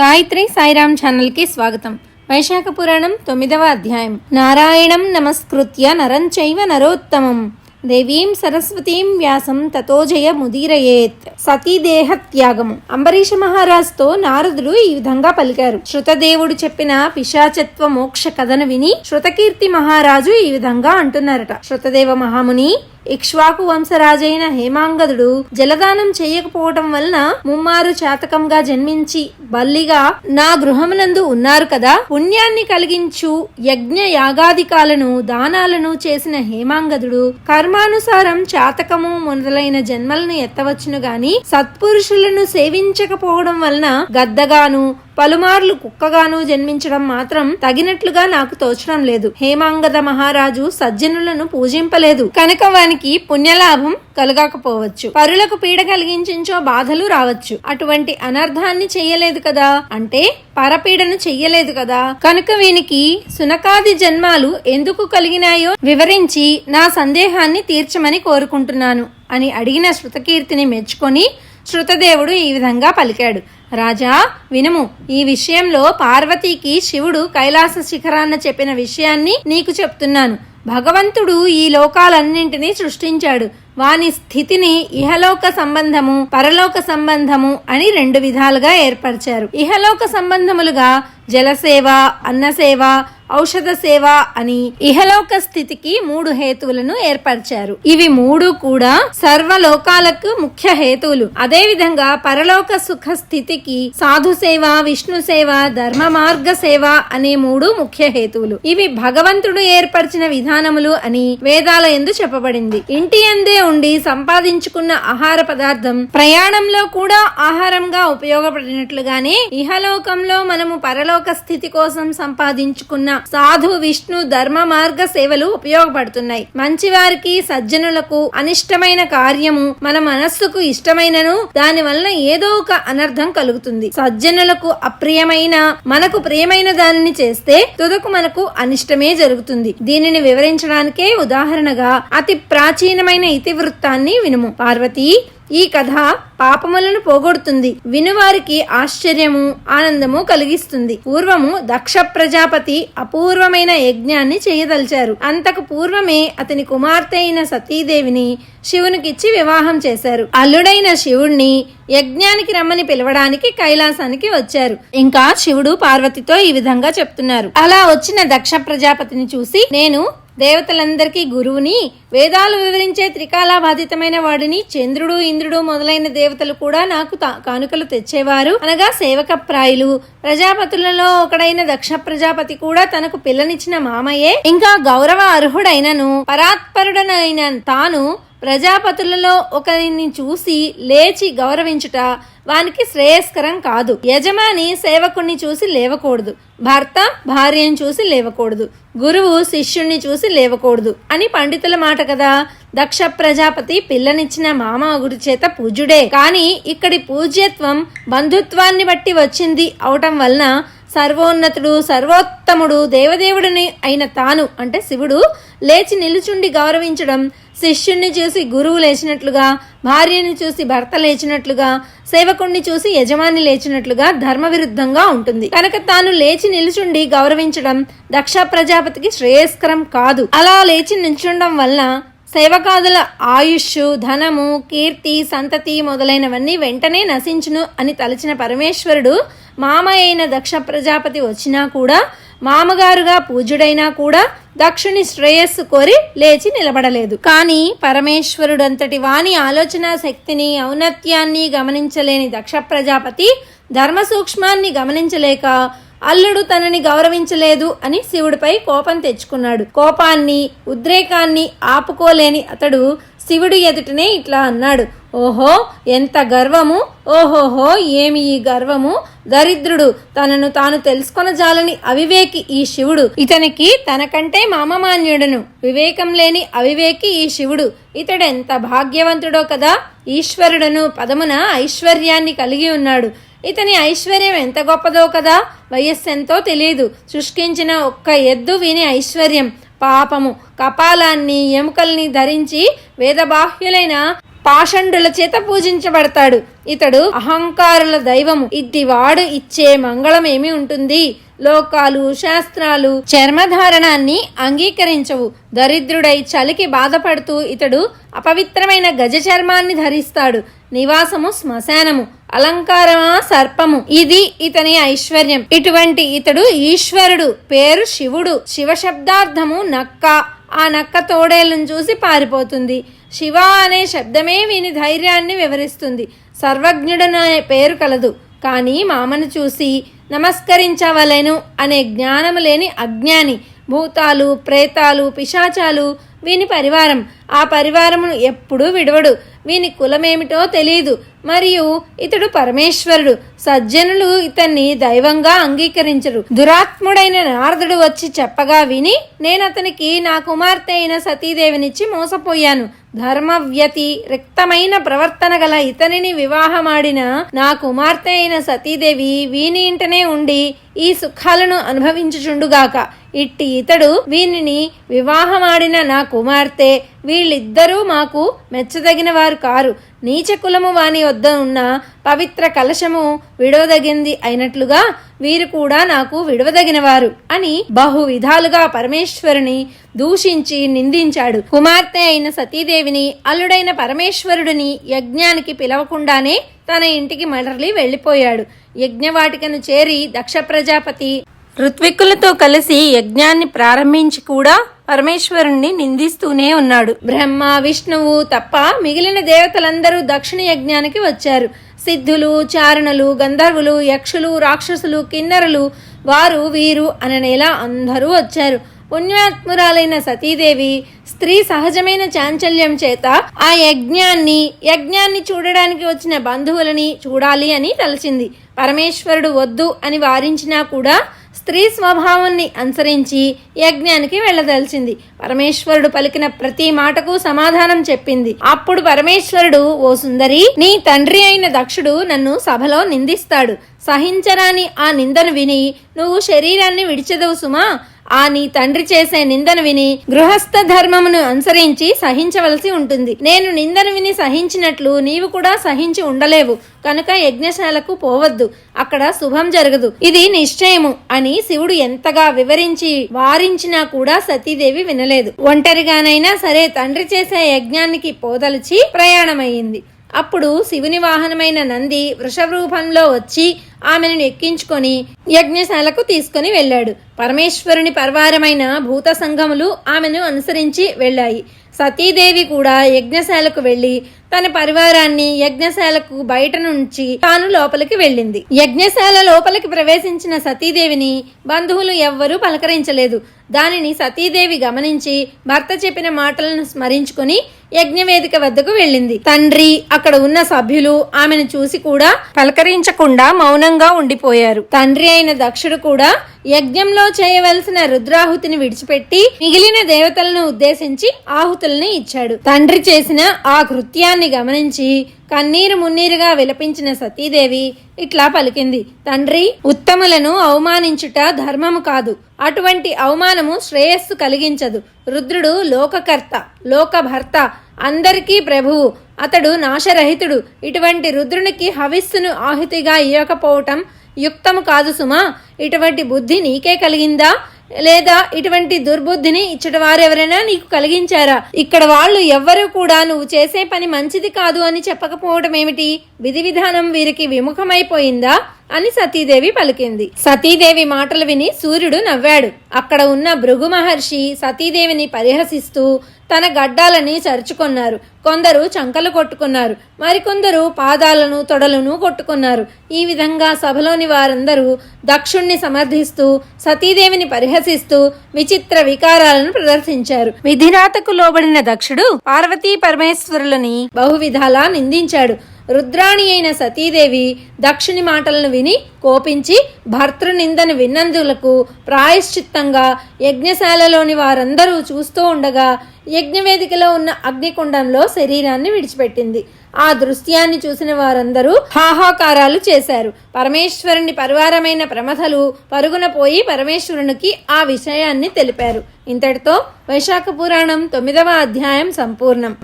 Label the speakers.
Speaker 1: గాయత్రి సాయిరామ్ ఛానల్కి స్వాగతం. వైశాఖ పురాణం తొమ్మిదవ అధ్యాయం. నారాయణం నమస్కృత్య నరం చైవ నరోత్తమం. దేవీం సరస్వతీం వ్యాసం తతోజయ ముదీరయేత్. సతీదేహ త్యాగము. అంబరీష మహారాజుతో నారదుడు ఈ విధంగా పలికారు. శృతదేవుడు చెప్పిన పిశాచత్వ మోక్ష కథను విని శృతకీర్తి మహారాజు ఈ విధంగా అంటున్నారట. శృతదేవ మహాముని ఇక్ష్వాకు వంశరాజైన హేమాంగదుడు జలదానం చేయకపోవటం వలన ముమ్మారు చాతకంగా జన్మించి బల్లిగా నా గృహమునందు ఉన్నారు కదా. పుణ్యాన్ని కలిగించు యజ్ఞ యాగాదికాలను దానాలను చేసిన హేమాంగదుడు కర్మానుసారం చాతకము మొదలైన జన్మలను ఎత్తవచ్చును గాని సత్పురుషులను సేవించకపోవడం వలన గద్దగాను పలుమార్లు కుక్కగాను జన్మించడం మాత్రం తగినట్లుగా నాకు తోచడం లేదు. హేమాంగద మహారాజు సజ్జనులను పూజింపలేదు. కనుక వానికి పుణ్యలాభం కలగకపోవచ్చు. పరులకు పీడ కలిగించించో బాధలు రావచ్చు. అటువంటి అనర్థాన్ని చెయ్యలేదు కదా? అంటే పరపీడను చెయ్యలేదు కదా? కనుక వీనికి సునకాది జన్మాలు ఎందుకు కలిగినాయో వివరించి నా సందేహాన్ని తీర్చమని కోరుకుంటున్నాను అని అడిగిన శృతకీర్తిని మెచ్చుకొని శృతదేవుడు ఈ విధంగా పలికాడు. రాజా వినుము ఈ విషయంలో పార్వతీకి శివుడు కైలాస శిఖరాన్న చెప్పిన విషయాన్ని నీకు చెప్తున్నాను. భగవంతుడు ఈ లోకాలన్నింటినీ సృష్టించాడు. వాని స్థితిని ఇహలోక సంబంధము పరలోక సంబంధము అని రెండు విధాలుగా ఏర్పరిచారు. ఇహలోక సంబంధములుగా జలసేవ అన్నసేవ ఔషధ సేవ అని ఇహలోక స్థితికి మూడు హేతువులను ఏర్పరిచారు. ఇవి మూడు కూడా సర్వలోకాలకు ముఖ్య హేతువులు. అదే విధంగా పరలోక సుఖ స్థితికి సాధు సేవ విష్ణు సేవ ధర్మ మార్గ సేవ అనే మూడు ముఖ్య హేతువులు. ఇవి భగవంతుడు ఏర్పరిచిన విధానములు అని వేదాల ఎందు చెప్పబడింది. ఇంటి ఎందే ఉండి సంపాదించుకున్న ఆహార పదార్థం ప్రయాణంలో కూడా ఆహారంగా ఉపయోగపడినట్లుగానే ఇహలోకంలో మనము పరలోక స్థితి కోసం సంపాదించుకున్న సాధు విష్ణు ధర్మ మార్గ సేవలు ఉపయోగపడుతున్నాయి. మంచివారికి సజ్జనులకు అనిష్టమైన కార్యము మన మనస్సుకు ఇష్టమైనను దాని వలన ఏదో ఒక అనర్థం కలుగుతుంది. సజ్జనులకు అప్రియమైన మనకు ప్రియమైన దానిని చేస్తే తుదకు మనకు అనిష్టమే జరుగుతుంది. దీనిని వివరించడానికే ఉదాహరణగా అతి ప్రాచీనమైన ఇతి ఇతివృత్తాన్ని వినుము. పార్వతి ఈ కథ పాపములను పోగొడుతుంది. వినువారికి ఆశ్చర్యము ఆనందము కలిగిస్తుంది. పూర్వము దక్ష ప్రజాపతి అపూర్వమైన యజ్ఞాన్ని చేయదలిచారు. అంతకు పూర్వమే అతని కుమార్తె అయిన సతీదేవిని శివునికిచ్చి వివాహం చేశారు. అల్లుడైన శివుణ్ణి యజ్ఞానికి రమ్మని పిలవడానికి కైలాసానికి వచ్చారు. ఇంకా శివుడు పార్వతితో ఈ విధంగా చెప్తున్నారు. అలా వచ్చిన దక్ష ప్రజాపతిని చూసి నేను దేవతలందరికీ గురువుని వేదాలు వివరించే త్రికాలాబాధితమైన వాడిని చంద్రుడు ఇంద్రుడు మొదలైన దేవతలు కూడా నాకు తా- కానుకలు తెచ్చేవారు. అనగా సేవక ప్రాయులు ప్రజాపతులలో ఒకడైన దక్ష ప్రజాపతి కూడా తనకు పిల్లనిచ్చిన మామయ్యే ఇంకా గౌరవ అర్హుడైనను పరాత్పరుడనైన తాను ప్రజాపతులలో ఒకరిని చూసి లేచి గౌరవించుట వానికి శ్రేయస్కరం కాదు. యజమాని సేవకుణ్ణి చూసి లేవకూడదు. భర్త భార్యను చూసి లేవకూడదు. గురువు శిష్యుణ్ణి చూసి లేవకూడదు. అని పండితుల మాట కదా. దక్ష ప్రజాపతి పిల్లనిచ్చిన మామ గురి చేత పూజ్యుడే. కానీ ఇక్కడి పూజ్యత్వం బంధుత్వాన్ని బట్టి వచ్చింది. అవటం వలన సర్వోన్నతుడు సర్వోత్తముడు దేవదేవుడిని అయిన తాను అంటే శివుడు లేచి నిలుచుండి గౌరవించడం శిష్యుణ్ణి చూసి గురువు లేచినట్లుగా భార్యని చూసి భర్త లేచినట్లుగా సేవకుణ్ణి చూసి యజమాని లేచినట్లుగా ధర్మ విరుద్ధంగా ఉంటుంది. కనుక తాను లేచి నిలుచుండి గౌరవించడం దక్ష ప్రజాపతికి శ్రేయస్కరం కాదు. అలా లేచి నిల్చుండడం వలన సేవకాదుల ఆయుష్ ధనము కీర్తి సంతతి మొదలైనవన్నీ వెంటనే నశించును అని తలచిన పరమేశ్వరుడు మామ అయిన దక్ష ప్రజాపతి వచ్చినా కూడా మామగారుగా పూజుడైనా కూడా దక్షుని శ్రేయస్సు కోరి లేచి నిలబడలేదు. కానీ పరమేశ్వరుడంతటి వాని ఆలోచన శక్తిని ఔన్నత్యాన్ని గమనించలేని దక్ష ప్రజాపతి ధర్మ సూక్ష్మాన్ని గమనించలేక అల్లుడు తనని గౌరవించలేదు అని శివుడిపై కోపం తెచ్చుకున్నాడు. కోపాన్ని ఉద్రేకాన్ని ఆపుకోలేని అతడు శివుడి ఎదుటనే ఇట్లా అన్నాడు. ఓహో ఎంత గర్వము! ఓహోహో ఏమి ఈ గర్వము! దరిద్రుడు తనను తాను తెలుసుకొనజాలని అవివేకి ఈ శివుడు. ఇతనికి తనకంటే మామమాన్యుడను. వివేకం లేని అవివేకి ఈ శివుడు. ఇతడెంత భాగ్యవంతుడో కదా! ఈశ్వరుడను పదమున ఐశ్వర్యాన్ని కలిగి ఉన్నాడు. ఇతని ఐశ్వర్యం ఎంత గొప్పదో కదా వయస్సెంతో తెలియదు శుష్కించిన ఒక్క ఎద్దు విని ఐశ్వర్యం పాపము కపాలాన్ని ఎముకల్ని ధరించి వేదబాహ్యులైన పాషండుల చేత పూజించబడతాడు. ఇతడు అహంకారుల దైవము. వాడు ఇచ్చే మంగళం ఉంటుంది? లోకాలు శాస్త్రాలు చర్మధారణాన్ని అంగీకరించవు. దరిద్రుడై చలికి బాధపడుతూ ఇతడు అపవిత్రమైన గజ చర్మాన్ని ధరిస్తాడు. నివాసము శ్మశానము అలంకారమా సర్పము. ఇది ఇతని ఐశ్వర్యం. ఇటువంటి ఇతడు ఈశ్వరుడు పేరు శివుడు. శివ శబ్దార్థము నక్క. ఆ నక్క తోడేలను చూసి పారిపోతుంది. శివ అనే శబ్దమే వీని ధైర్యాన్ని వివరిస్తుంది. సర్వజ్ఞుడనే పేరు కలదు. కానీ మామను చూసి నమస్కరించవలెను అనే జ్ఞానము లేని అజ్ఞాని. భూతాలు ప్రేతాలు పిశాచాలు వీని పరివారం. ఆ పరివారమును ఎప్పుడూ విడవడు. వీని కులమేమిటో తెలియదు మరియు ఇతడు పరమేశ్వరుడు. సజ్జనులు ఇతన్ని దైవంగా అంగీకరించరు. దురాత్ముడైన నారదుడు వచ్చి చెప్పగా విని నేను అతనికి నా కుమార్తె అయిన సతీదేవినిచ్చి మోసపోయాను. ధర్మవ్యతి రిక్తమైన ప్రవర్తన గల ఇతనిని వివాహమాడిన నా కుమార్తె అయిన సతీదేవి వీని ఇంటనే ఉండి ఈ సుఖాలను అనుభవించుచుండుగాక. ఇట్టి ఇతడు వీనిని వివాహమాడిన నా కుమార్తె. వీళ్ళిద్దరూ మాకు మెచ్చదగిన వారు కారు. నీచ కులము వాని వద్ద ఉన్న పవిత్ర కలశము విడవదగింది అయినట్లుగా వీరు కూడా నాకు విడవదగినవారు అని బహు విధాలుగా పరమేశ్వరుని దూషించి నిందించాడు. కుమార్తె అయిన సతీదేవిని అల్లుడైన పరమేశ్వరుడిని యజ్ఞానికి పిలవకుండానే తన ఇంటికి మరలి వెళ్ళిపోయాడు. యజ్ఞవాటికను చేరి దక్ష ప్రజాపతి ఋత్విక్కులతో కలిసి యజ్ఞాన్ని ప్రారంభించి కూడా పరమేశ్వరుణ్ణి నిందిస్తూనే ఉన్నాడు. బ్రహ్మ విష్ణువు తప్ప మిగిలిన దేవతలందరూ దక్షిణ యజ్ఞానికి వచ్చారు. సిద్ధులు చారణులు గంధర్వులు యక్షులు రాక్షసులు కిన్నరులు వారు వీరు అననేలా అందరూ వచ్చారు. పుణ్యాత్మురాలైన సతీదేవి స్త్రీ సహజమైన చాంచల్యం చేత ఆ యజ్ఞాన్ని యజ్ఞాన్ని చూడడానికి వచ్చిన బంధువులని చూడాలి అని తలచింది. పరమేశ్వరుడు వద్దు అని వారించినా కూడా స్త్రీ స్వభావాన్ని అనుసరించి యజ్ఞానికి వెళ్ళదలిచింది. పరమేశ్వరుడు పలికిన ప్రతి మాటకు సమాధానం చెప్పింది. అప్పుడు పరమేశ్వరుడు ఓ సుందరి నీ తండ్రి అయిన దక్షుడు నన్ను సభలో నిందిస్తాడు. సహించరాని ఆ నిందను విని నువ్వు శరీరాన్ని విడిచెదవు సుమా. ఆ నీ తండ్రి చేసే నిందను విని గృహస్థ ధర్మమును అనుసరించి సహించవలసి ఉంటుంది. నేను నిందను విని సహించినట్లు నీవు కూడా సహించి ఉండలేవు. కనుక యజ్ఞశాలకు పోవద్దు. అక్కడ శుభం జరగదు. ఇది నిశ్చయము అని శివుడు ఎంతగా వివరించి వారించినా కూడా సతీదేవి వినలేదు. ఒంటరిగానైనా సరే తండ్రి చేసే యజ్ఞానికి పోదలిచి ప్రయాణమయ్యింది. అప్పుడు శివుని వాహనమైన నంది వృషభరూపంలో వచ్చి ఆమెను ఎక్కించుకొని యజ్ఞశాలకు తీసుకుని వెళ్ళాడు. పరమేశ్వరుని పర్వారమైన భూత సంఘములు ఆమెను అనుసరించి వెళ్ళాయి. సతీదేవి కూడా యజ్ఞశాలకు వెళ్ళి తన పరివారాన్ని యజ్ఞశాలకు బయట నుంచి తాను లోపలికి వెళ్ళింది. యజ్ఞశాల లోపలికి ప్రవేశించిన సతీదేవిని బంధువులు ఎవ్వరూ పలకరించలేదు. దానిని సతీదేవి గమనించి భర్త చెప్పిన మాటలను స్మరించుకుని యజ్ఞవేదిక వద్దకు వెళ్ళింది. తండ్రి అక్కడ ఉన్న సభ్యులు ఆమెను చూసి కూడా పలకరించకుండా మౌనంగా ఉండిపోయారు. తండ్రి అయిన దక్షుడు కూడా యజ్ఞంలో చేయవలసిన రుద్రాహుతిని విడిచిపెట్టి మిగిలిన దేవతలను ఉద్దేశించి ఆహుతుల్ని ఇచ్చాడు. తండ్రి చేసిన ఆ కృత్యాన్ని గమనించి కన్నీరు మున్నీరుగా విలపించిన సతీదేవి ఇట్లా పలికింది. తండ్రి ఉత్తములను అవమానించుట ధర్మము కాదు. అటువంటి అవమానము శ్రేయస్సు కలిగించదు. రుద్రుడు లోకకర్త లోకభర్త అందరికీ ప్రభువు. అతడు నాశరహితుడు. ఇటువంటి రుద్రునికి హవిస్సును ఆహుతిగా ఇవ్వకపోవటం యుక్తము కాదు సుమా. ఇటువంటి బుద్ధి నీకే కలిగిందా? లేదా ఇటువంటి దుర్బుద్ధిని ఇచ్చట వారెవరైనా నీకు కలిగించారా? ఇక్కడ వాళ్ళు ఎవ్వరూ కూడా నువ్వు చేసే పని మంచిది కాదు అని చెప్పకపోవడం ఏమిటి విధి విధానం వీరికి విముఖమైపోయిందా? అని సతీదేవి పలికింది. సతీదేవి మాటలు విని సూర్యుడు నవ్వాడు. అక్కడ ఉన్న భృగు మహర్షి సతీదేవిని పరిహసిస్తూ తన గడ్డాలని చరుచుకున్నారు. కొందరు చంకలు కొట్టుకున్నారు. మరికొందరు పాదాలను తొడలను కొట్టుకున్నారు. ఈ విధంగా సభలోని వారందరూ దక్షుణ్ణి సమర్థిస్తూ సతీదేవిని పరిహసిస్తూ విచిత్ర వికారాలను ప్రదర్శించారు. విధిరాతకు లోబడిన దక్షుడు పార్వతీ పరమేశ్వరులని బహువిధాలా నిందించాడు. రుద్రాణి అయిన సతీదేవి దక్షిణి మాటలను విని కోపించి భర్తృనిందను విన్నందులకు ప్రాయశ్చిత్తంగా యజ్ఞశాలలోని వారందరూ చూస్తూ ఉండగా యజ్ఞవేదికలో ఉన్న అగ్నికుండంలో శరీరాన్ని విడిచిపెట్టింది. ఆ దృశ్యాన్ని చూసిన వారందరూ హాహాకారాలు చేశారు. పరమేశ్వరుని పరివారమైన ప్రమథలు పరుగున పోయి పరమేశ్వరునికి ఆ విషయాన్ని తెలిపారు. ఇంతటితో వైశాఖ పురాణం తొమ్మిదవ అధ్యాయం సంపూర్ణం.